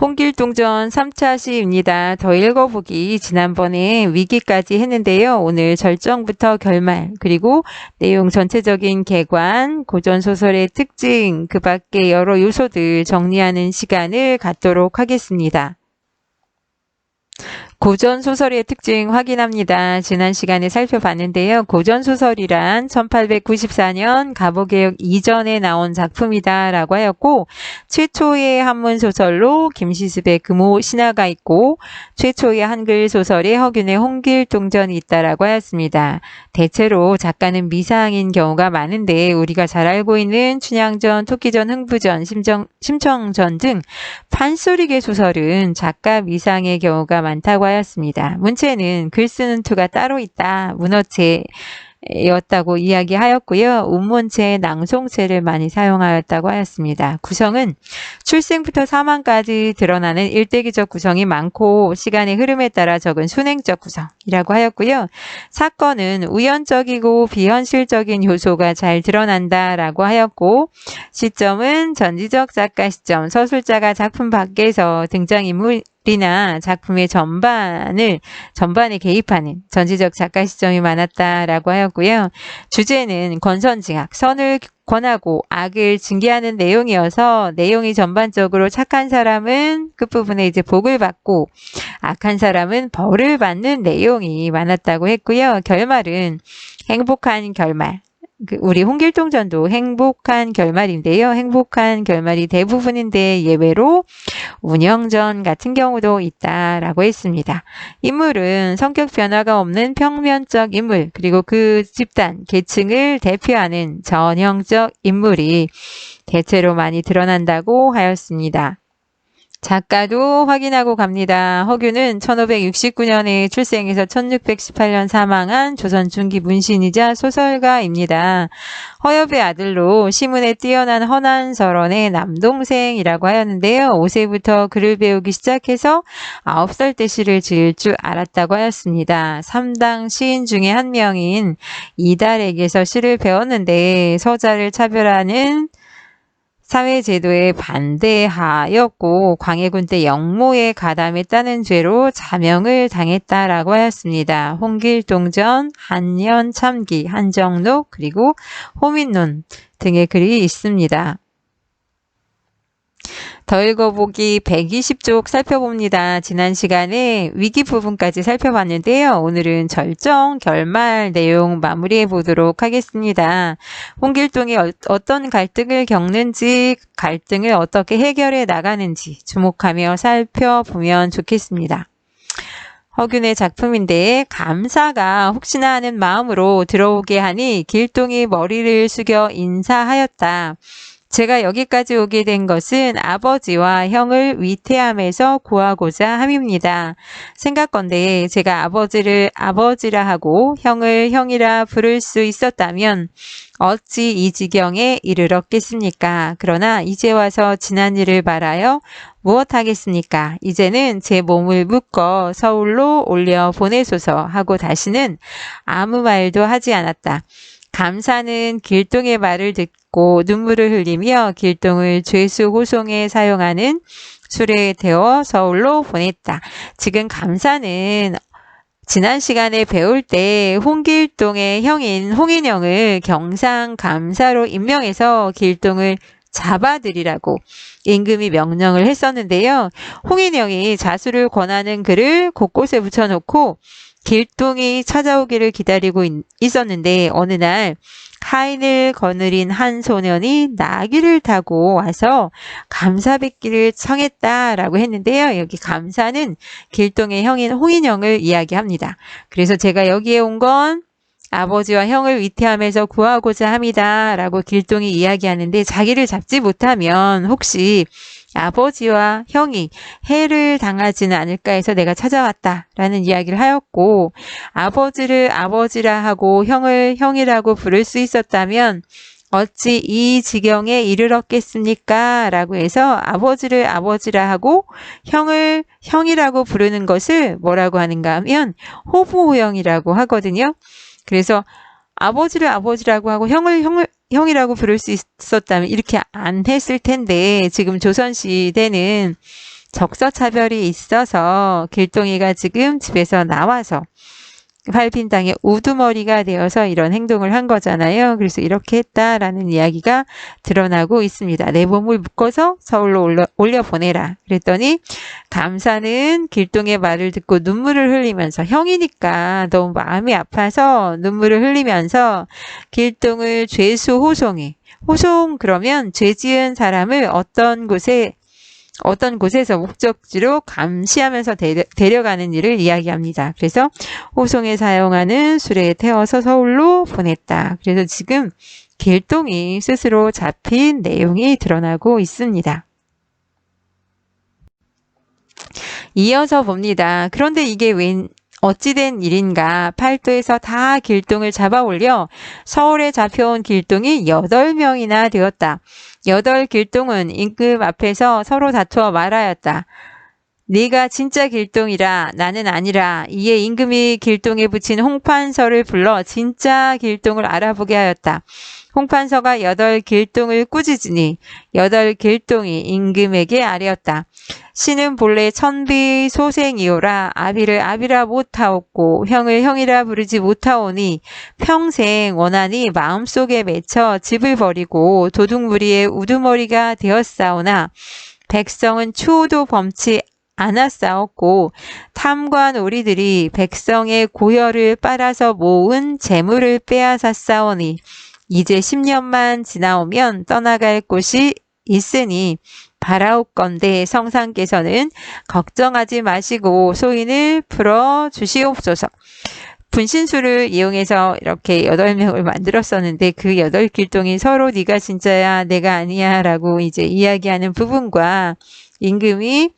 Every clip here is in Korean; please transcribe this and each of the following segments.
홍길동전 3차 시입니다. 더 읽어보기 지난번에 위기까지 했는데요. 오늘 절정부터 결말 그리고 내용 전체적인 개관, 고전소설의 특징, 그 밖의 여러 요소들 정리하는 시간을 갖도록 하겠습니다. 고전 소설의 특징 확인합니다. 지난 시간에 살펴봤는데요. 고전 소설이란 1894년 가보개혁 이전에 나온 작품이다라고 하였고 최초의 한문 소설로 김시습의 금호 신화가 있고 최초의 한글 소설에 허균의 홍길 동전이 있다라고 하였습니다. 대체로 작가는 미상인 경우가 많은데 우리가 잘 알고 있는 춘향전, 토끼전, 흥부전, 심정, 심청전 등 판소리계 소설은 작가 미상의 경우가 많다고 하였습니다. 문체는 글 쓰는 투가 따로 있다. 문어체 였다고 이야기하였고요. 운문체, 낭송체를 많이 사용하였다고 하였습니다. 구성은 출생부터 사망까지 드러나는 일대기적 구성이 많고 시간의 흐름에 따라 적은 순행적 구성이라고 하였고요. 사건은 우연적이고 비현실적인 요소가 잘 드러난다라고 하였고 시점은 전지적 작가 시점, 서술자가 작품 밖에서 등장인물 이나 작품의 전반을 전반에 개입하는 전지적 작가 시점이 많았다라고 하였고요. 주제는 권선징악, 선을 권하고 악을 징계하는 내용이어서 내용이 전반적으로 착한 사람은 끝부분에 이제 복을 받고 악한 사람은 벌을 받는 내용이 많았다고 했고요. 결말은 행복한 결말, 그 우리 홍길동전도 행복한 결말인데요. 행복한 결말이 대부분인데 예외로 운영전 같은 경우도 있다라고 했습니다. 인물은 성격 변화가 없는 평면적 인물 그리고 그 집단 계층을 대표하는 전형적 인물이 대체로 많이 드러난다고 하였습니다. 작가도 확인하고 갑니다. 허균은 1569년에 출생해서 1618년 사망한 조선 중기 문신이자 소설가입니다. 허엽의 아들로 시문에 뛰어난 허난설원의 남동생이라고 하였는데요. 5세부터 글을 배우기 시작해서 9살 때 시를 지을 줄 알았다고 하였습니다. 3당 시인 중에 한 명인 이달에게서 시를 배웠는데 서자를 차별하는 사회제도에 반대하였고 광해군 때 영모에 가담했다는 죄로 자명을 당했다라고 하였습니다. 홍길동전, 한년참기, 한정록, 그리고 호민론 등의 글이 있습니다. 더 읽어보기 120쪽 살펴봅니다. 지난 시간에 위기 부분까지 살펴봤는데요. 오늘은 절정, 결말 내용 마무리해 보도록 하겠습니다. 홍길동이 어, 어떤 갈등을 겪는지, 갈등을 어떻게 해결해 나가는지 주목하며 살펴보면 좋겠습니다. 허균의 작품인데 감사가 혹시나 하는 마음으로 들어오게 하니 길동이 머리를 숙여 인사하였다. 제가 여기까지 오게 된 것은 아버지와 형을 위태함에서 구하고자 함입니다. 생각건데 제가 아버지를 아버지라 하고 형을 형이라 부를 수 있었다면 어찌 이 지경에 이르렀겠습니까? 그러나 이제 와서 지난 일을 말하여 무엇하겠습니까? 이제는 제 몸을 묶어 서울로 올려 보내소서 하고 다시는 아무 말도 하지 않았다. 감사는 길동의 말을 듣고 눈물을 흘리며 길동을 죄수 호송에 사용하는 수레에 태워 서울로 보냈다. 지금 감사는 지난 시간에 배울 때 홍길동의 형인 홍인영을 경상 감사로 임명해서 길동을 잡아들이라고 임금이 명령을 했었는데요. 홍인영이 자수를 권하는 글을 곳곳에 붙여놓고 길동이 찾아오기를 기다리고 있, 었는데 어느 날 하인을 거느린 한 소년이 나귀를 타고 와서 감사 뵙기를 청했다라고 했는데요. 여기 감사는 길동의 형인 홍인영을 이야기합니다. 그래서 제가 여기에 온 건 아버지와 형을 위태하면서 구하고자 합니다. 라고 길동이 이야기하는데 자기를 잡지 못하면 혹시 아버지와 형이 해를 당하지는 않을까 해서 내가 찾아왔다라는 이야기를 하였고 아버지를 아버지라 하고 형을 형이라고 부를 수 있었다면 어찌 이 지경에 이르렀겠습니까? 라고 해서 아버지를 아버지라 하고 형을 형이라고 부르는 것을 뭐라고 하는가 하면 호부호형이라고 하거든요. 그래서 아버지를 아버지라고 하고 형을 형을 형이라고 부를 수 있었다면 이렇게 안 했을 텐데 지금 조선시대는 적서차별이 있어서 길동이가 지금 집에서 나와서 땅에 우두머리가 되어서 이런 행동을 한 거잖아요. 그래서 이렇게 했다라는 이야기가 드러나고 있습니다. 내 몸을 묶어서 서울로 올려, 올려보내라. 그랬더니 감사는 길동의 말을 듣고 눈물을 흘리면서 형이니까 너무 마음이 아파서 눈물을 흘리면서 길동을 죄수 호송해. 호송 그러면 죄 지은 사람을 어떤 곳에 어떤 곳에서 목적지로 감시하면서 데려, 가는 일을 이야기합니다. 그래서 호송에 사용하는 수레에 태워서 서울로 보냈다. 그래서 지금 길동이 스스로 잡힌 내용이 드러나고 있습니다. 이어서 봅니다. 그런데 이게 웬 어찌된 일인가 팔도에서 다 길동을 잡아 올려 서울에 잡혀온 길동이 8명이나 되었다. 여덟 길동은 임금 앞에서 서로 다투어 말하였다. 네가 진짜 길동이라 나는 아니라 이에 임금이 길동에 붙인 홍판서를 불러 진짜 길동을 알아보게 하였다. 홍판서가 여덟 길동을 꾸짖으니 여덟 길동이 임금에게 아뢰었다. 신은 본래 천비 소생이오라 아비를 아비라 못하옵고 형을 형이라 부르지 못하오니 평생 원한이 마음속에 맺혀 집을 버리고 도둑무리의 우두머리가 되었사오나 백성은 추호도 범치 않았사옵고 탐관 오리들이 백성의 고혈을 빨아서 모은 재물을 빼앗았사오니 이제 10년만 지나오면 떠나갈 곳이 있으니 바라옵건대 성상께서는 걱정하지 마시고 소인을 풀어 주시옵소서. 분신술을 이용해서 이렇게 여덟 명을 만들었었는데 그 여덟 길동이 서로 네가 진짜야 내가 아니야라고 이제 이야기하는 부분과 임금이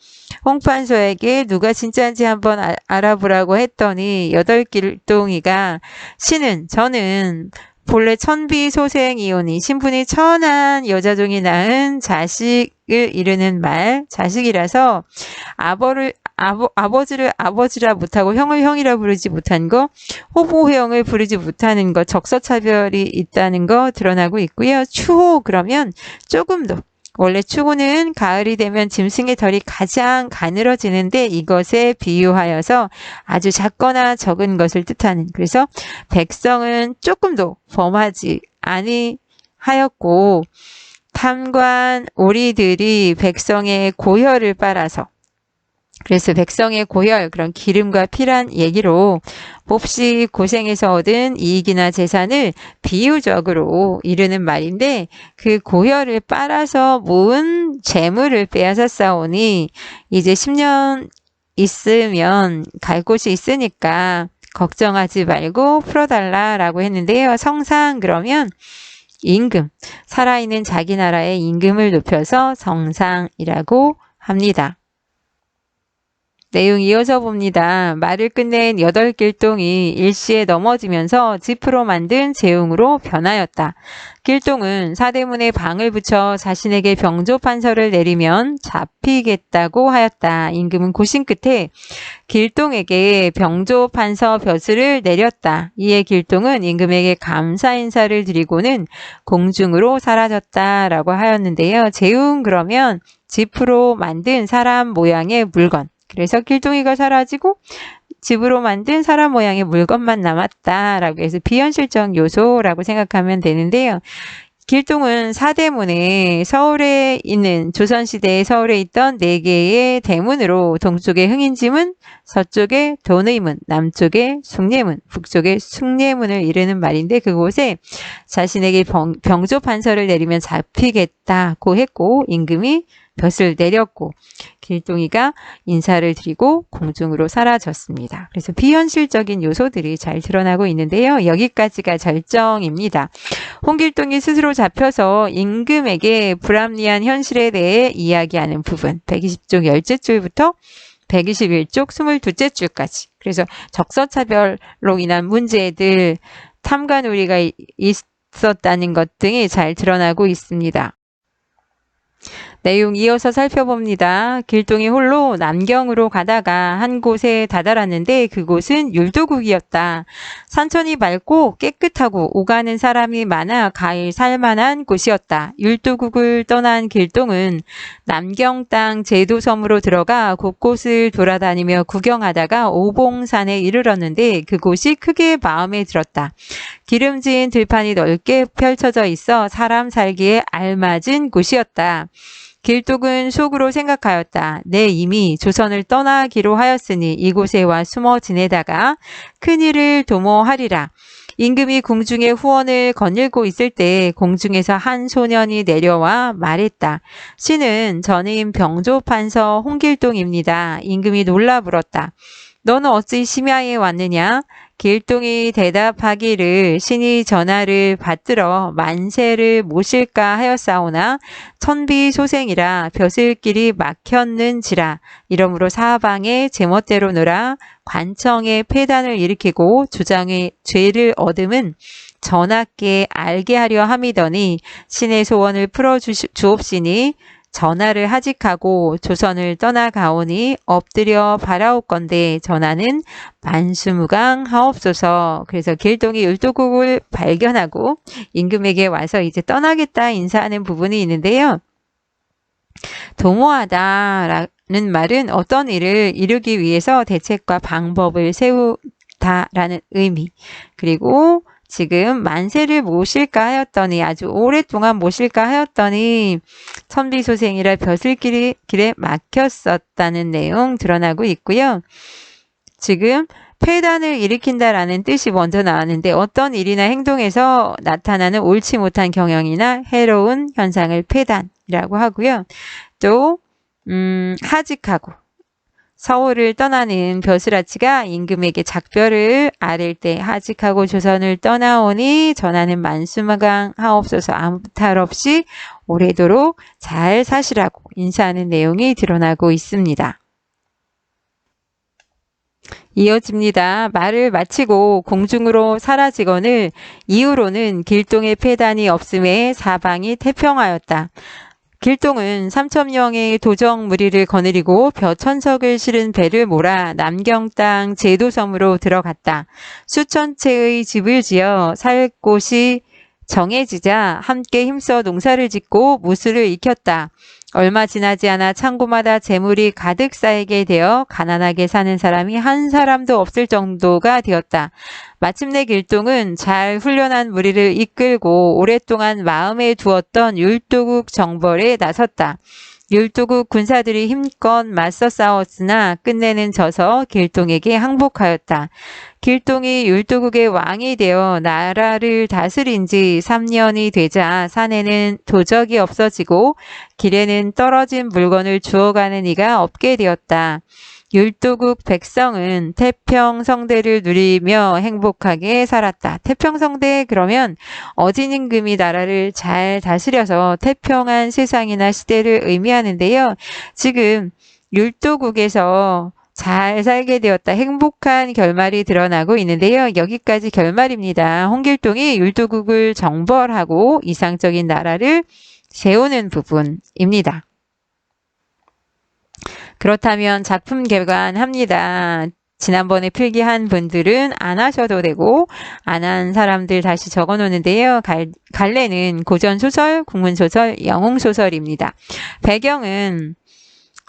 홍판소에게 누가 진짜인지 한번 아- 알아보라고 했더니 여덟 길동이가 신은 저는 본래 천비 소생이오니 신분이 천한 여자종이 낳은 자식을 이르는 말 자식이라서 아버를 아버, 아버지를 아버지라 못하고 형을 형이라 부르지 못한 거 호보형을 부르지 못하는 거 적서차별이 있다는 거 드러나고 있고요. 추호 그러면 조금 더 원래 추구는 가을이 되면 짐승의 털이 가장 가늘어지는데 이것에 비유하여서 아주 작거나 적은 것을 뜻하는 그래서 백성은 조금도 범하지 아니하였고 탐관 오리들이 백성의 고혈을 빨아서 그래서 백성의 고혈 그런 기름과 피란 얘기로 몹시 고생해서 얻은 이익이나 재산을 비유적으로 이르는 말인데 그 고혈을 빨아서 모은 재물을 빼앗아 싸우니 이제 10년 있으면 갈 곳이 있으니까 걱정하지 말고 풀어달라라고 했는데요. 성상 그러면 임금 살아있는 자기 나라의 임금을 높여서 성상이라고 합니다. 내용 이어서 봅니다. 말을 끝낸 여덟 길동이 일시에 넘어지면서 지프로 만든 재웅으로 변하였다. 길동은 사대문에 방을 붙여 자신에게 병조 판서를 내리면 잡히겠다고 하였다. 임금은 고심 끝에 길동에게 병조 판서 벼슬을 내렸다. 이에 길동은 임금에게 감사 인사를 드리고는 공중으로 사라졌다라고 하였는데요. 재웅 그러면 지프로 만든 사람 모양의 물건. 그래서 길동이가 사라지고 집으로 만든 사람 모양의 물건만 남았다라고 해서 비현실적 요소라고 생각하면 되는데요. 길동은 사대문에 서울에 있는 조선시대에 서울에 있던 네 개의 대문으로 동쪽에 흥인지문, 서쪽에 돈의문, 남쪽에 숭례문, 북쪽에 숭례문을 이르는 말인데 그곳에 자신에게 병, 병조 판서를 내리면 잡히겠다고 했고 임금이 벼슬 내렸고 길동이가 인사를 드리고 공중으로 사라졌습니다. 그래서 비현실적인 요소들이 잘 드러나고 있는데요. 여기까지가 절정입니다. 홍길동이 스스로 잡혀서 임금에게 불합리한 현실에 대해 이야기하는 부분 120쪽 10째 줄부터 121쪽 22째 줄까지 그래서 적서차별로 인한 문제들 탐관우리가 있었다는 것 등이 잘 드러나고 있습니다. 내용 이어서 살펴봅니다. 길동이 홀로 남경으로 가다가 한 곳에 다다랐는데 그곳은 율도국이었다. 산천이 맑고 깨끗하고 오가는 사람이 많아 가히 살만한 곳이었다. 율도국을 떠난 길동은 남경 땅 제도섬으로 들어가 곳곳을 돌아다니며 구경하다가 오봉산에 이르렀는데 그곳이 크게 마음에 들었다. 기름진 들판이 넓게 펼쳐져 있어 사람 살기에 알맞은 곳이었다. 길독은 속으로 생각하였다. 내 이미 조선을 떠나기로 하였으니 이곳에 와 숨어 지내다가 큰일을 도모하리라. 임금이 궁중의 후원을 거닐고 있을 때 공중에서 한 소년이 내려와 말했다. 신은 전임 병조판서 홍길동입니다. 임금이 놀라 물었다. 너는 어찌 심야에 왔느냐? 길동이 대답하기를 신이 전하를 받들어 만세를 모실까 하였사오나 천비 소생이라 벼슬길이 막혔는지라 이러므로 사방에 제멋대로 놀아 관청에 폐단을 일으키고 주장의 죄를 얻음은 전하께 알게 하려 함이더니 신의 소원을 풀어 주옵시니 전하를 하직하고 조선을 떠나가오니 엎드려 바라옵건대 전하는 만수무강 하옵소서. 그래서 길동이 율도국을 발견하고 임금에게 와서 이제 떠나겠다 인사하는 부분이 있는데요. 도모하다라는 말은 어떤 일을 이루기 위해서 대책과 방법을 세우다라는 의미. 그리고 지금 만세를 모실까 하였더니 아주 오랫동안 모실까 하였더니 천비소생이라 벼슬길이 길에 막혔었다는 내용 드러나고 있고요. 지금 폐단을 일으킨다라는 뜻이 먼저 나왔는데 어떤 일이나 행동에서 나타나는 옳지 못한 경영이나 해로운 현상을 폐단이라고 하고요. 또 음, 하직하고 서울을 떠나는 벼슬아치가 임금에게 작별을 아릴 때 하직하고 조선을 떠나오니 전하는 만수마강 하옵소서 아무 탈 없이 오래도록 잘 사시라고 인사하는 내용이 드러나고 있습니다. 이어집니다. 말을 마치고 공중으로 사라지거늘 이후로는 길동의 폐단이 없음에 사방이 태평하였다. 길동은 3천명의 도적 무리를 거느리고 벼 천석을 실은 배를 몰아 남경 땅 제도섬으로 들어갔다. 수천 채의 집을 지어 살 곳이 정해지자 함께 힘써 농사를 짓고 무술을 익혔다. 얼마 지나지 않아 창고마다 재물이 가득 쌓이게 되어 가난하게 사는 사람이 한 사람도 없을 정도가 되었다. 마침내 길동은 잘 훈련한 무리를 이끌고 오랫동안 마음에 두었던 율도국 정벌에 나섰다. 율도국 군사들이 힘껏 맞서 싸웠으나 끝내는 져서 길동에게 항복하였다. 길동이 율도국의 왕이 되어 나라를 다스린 지 3년이 되자 산에는 도적이 없어지고 길에는 떨어진 물건을 주워가는 이가 없게 되었다. 율도국 백성은 태평성대를 누리며 행복하게 살았다. 태평성대 그러면 어진 임금이 나라를 잘 다스려서 태평한 세상이나 시대를 의미하는데요. 지금 율도국에서 잘 살게 되었다. 행복한 결말이 드러나고 있는데요. 여기까지 결말입니다. 홍길동이 율도국을 정벌하고 이상적인 나라를 세우는 부분입니다. 그렇다면 작품 개관합니다. 지난번에 필기한 분들은 안 하셔도 되고 안 한 사람들 다시 적어 놓는데요. 갈, 갈래는 고전 소설, 국문 소설, 영웅 소설입니다. 배경은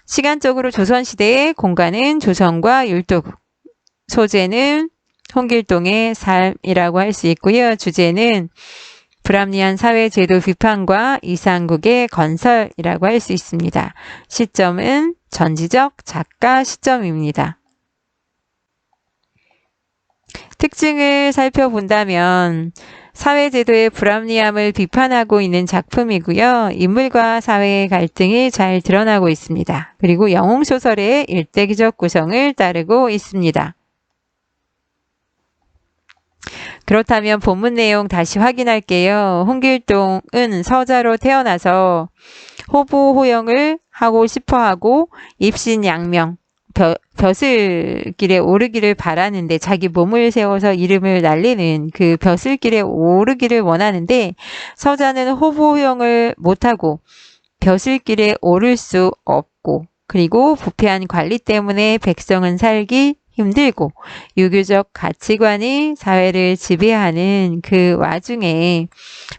시간적으로 조선 시대의 공간은 조선과 율도국. 소재는 홍길동의 삶이라고 할 수 있고요. 주제는 불합리한 사회제도 비판과 이상국의 건설이라고 할 수 있습니다. 시점은 전지적 작가 시점입니다. 특징을 살펴본다면 사회제도의 불합리함을 비판하고 있는 작품이고요. 인물과 사회의 갈등이 잘 드러나고 있습니다. 그리고 영웅소설의 일대기적 구성을 따르고 있습니다. 그렇다면 본문 내용 다시 확인할게요. 홍길동은 서자로 태어나서 호부 호영을 하고 싶어 하고 입신 양명 벼, 벼슬길에 오르기를 바라는데 자기 몸을 세워서 이름을 날리는 그 벼슬길에 오르기를 원하는데 서자는 호부호영을 못하고 벼슬길에 오를 수 없고 그리고 부패한 관리 때문에 백성은 살기 힘들고 유교적 가치관이 사회를 지배하는 그 와중에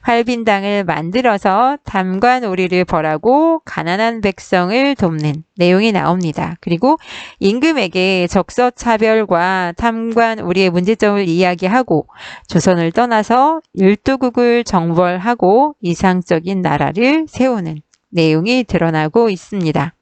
활빈당을 만들어서 탐관오리를 벌하고 가난한 백성을 돕는 내용이 나옵니다. 그리고 임금에게 적서차별과 탐관오리의 문제점을 이야기하고 조선을 떠나서 율도국을 정벌하고 이상적인 나라를 세우는 내용이 드러나고 있습니다.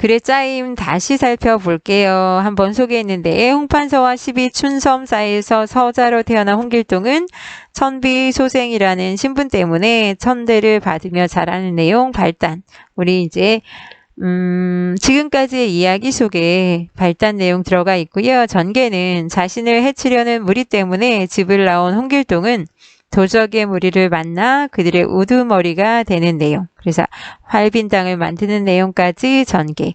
글의 짜임 다시 살펴볼게요. 한번 소개했는데 홍판서와 12춘섬 사이에서 서자로 태어난 홍길동은 천비 소생이라는 신분 때문에 천대를 받으며 자라는 내용 발단. 우리 이제 음, 지금까지의 이야기 속에 발단 내용 들어가 있고요. 전개는 자신을 해치려는 무리 때문에 집을 나온 홍길동은 도적의 무리를 만나 그들의 우두머리가 되는 내용. 그래서 활빈당을 만드는 내용까지 전개.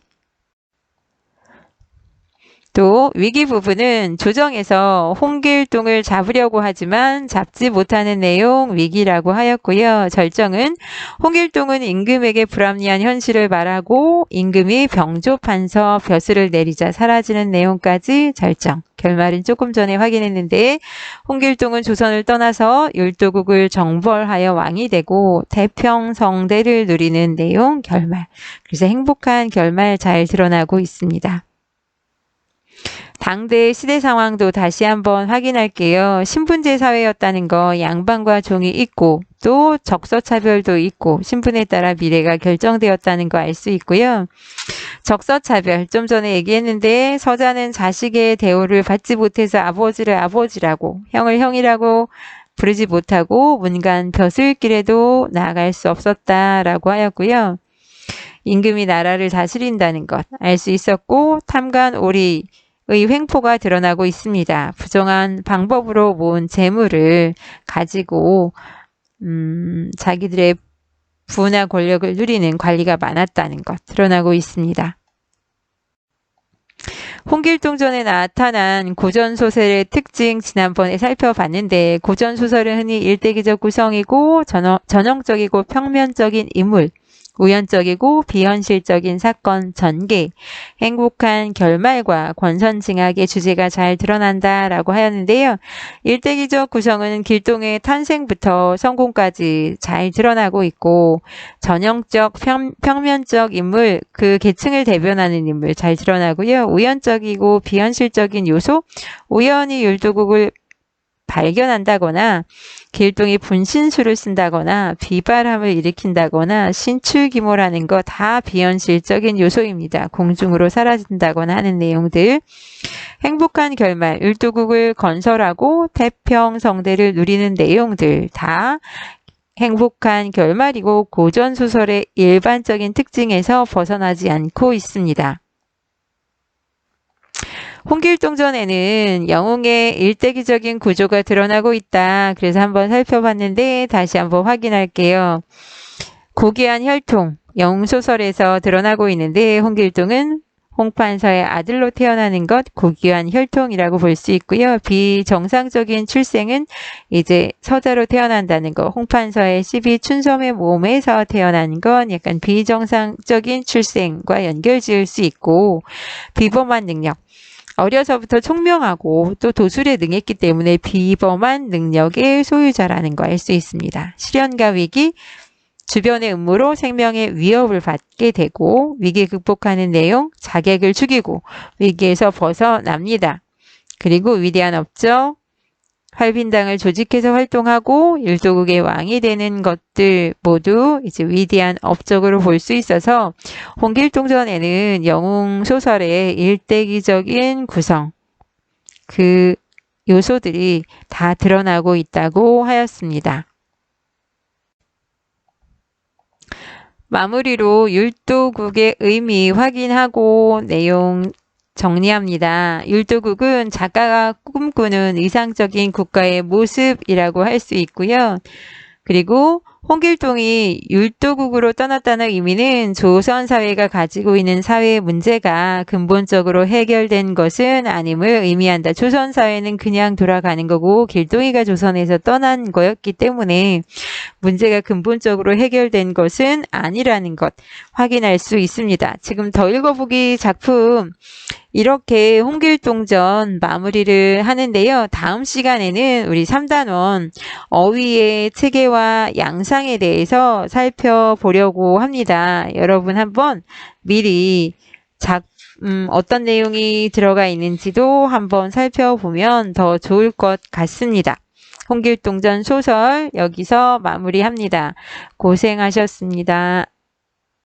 또 위기 부분은 조정에서 홍길동을 잡으려고 하지만 잡지 못하는 내용 위기라고 하였고요. 절정은 홍길동은 임금에게 불합리한 현실을 말하고 임금이 병조판서 벼슬을 내리자 사라지는 내용까지 절정. 결말은 조금 전에 확인했는데 홍길동은 조선을 떠나서 율도국을 정벌하여 왕이 되고 태평성대를 누리는 내용 결말. 그래서 행복한 결말 잘 드러나고 있습니다. 당대 시대 상황도 다시 한번 확인할게요. 신분제 사회였다는 거 양반과 종이 있고 또 적서차별도 있고 신분에 따라 미래가 결정되었다는 거 알 수 있고요. 적서차별 좀 전에 얘기했는데 서자는 자식의 대우를 받지 못해서 아버지를 아버지라고 형을 형이라고 부르지 못하고 문간 벼슬길에도 나아갈 수 없었다라고 하였고요. 임금이 나라를 다스린다는 것 알 수 있었고 탐관 오리 의 횡포가 드러나고 있습니다. 부정한 방법으로 모은 재물을 가지고 음, 자기들의 부나 권력을 누리는 관리가 많았다는 것 드러나고 있습니다. 홍길동전에 나타난 고전소설의 특징 지난번에 살펴봤는데 고전소설은 흔히 일대기적 구성이고 전형, 전형적이고 평면적인 인물, 우연적이고 비현실적인 사건 전개, 행복한 결말과 권선징악의 주제가 잘 드러난다라고 하였는데요. 일대기적 구성은 길동의 탄생부터 성공까지 잘 드러나고 있고 전형적 평, 평면적 인물, 그 계층을 대변하는 인물 잘 드러나고요. 우연적이고 비현실적인 요소, 우연히 율도국을 발견한다거나 길동이 분신술을 쓴다거나 비바람을 일으킨다거나 신출기모라는 거 다 비현실적인 요소입니다. 공중으로 사라진다거나 하는 내용들. 행복한 결말, 율도국을 건설하고 태평성대를 누리는 내용들 다 행복한 결말이고 고전소설의 일반적인 특징에서 벗어나지 않고 있습니다. 홍길동전에는 영웅의 일대기적인 구조가 드러나고 있다. 그래서 한번 살펴봤는데 다시 한번 확인할게요. 고귀한 혈통, 영웅소설에서 드러나고 있는데 홍길동은 홍판서의 아들로 태어나는 것 고귀한 혈통이라고 볼 수 있고요. 비정상적인 출생은 이제 서자로 태어난다는 것. 홍판서의 12 춘섬의 몸에서 태어난 건 약간 비정상적인 출생과 연결 지을 수 있고 비범한 능력. 어려서부터 총명하고 또 도술에 능했기 때문에 비범한 능력의 소유자라는 거 알 수 있습니다. 시련과 위기, 주변의 음모로 생명의 위협을 받게 되고 위기 극복하는 내용, 자객을 죽이고 위기에서 벗어납니다. 그리고 위대한 업적, 활빈당을 조직해서 활동하고 율도국의 왕이 되는 것들 모두 이제 위대한 업적으로 볼 수 있어서 홍길동전에는 영웅 소설의 일대기적인 구성 그 요소들이 다 드러나고 있다고 하였습니다. 마무리로 율도국의 의미 확인하고 내용 정리합니다. 율도국은 작가가 꿈꾸는 이상적인 국가의 모습이라고 할 수 있고요. 그리고 홍길동이 율도국으로 떠났다는 의미는 조선 사회가 가지고 있는 사회 문제가 근본적으로 해결된 것은 아님을 의미한다. 조선 사회는 그냥 돌아가는 거고 길동이가 조선에서 떠난 거였기 때문에 문제가 근본적으로 해결된 것은 아니라는 것 확인할 수 있습니다. 지금 더 읽어보기 작품 이렇게 홍길동전 마무리를 하는데요. 다음 시간에는 우리 3단원 어휘의 체계와 양상에 대해서 살펴보려고 합니다. 여러분 한번 미리 작, 음, 어떤 내용이 들어가 있는지도 한번 살펴보면 더 좋을 것 같습니다. 홍길동전 소설 여기서 마무리합니다. 고생하셨습니다.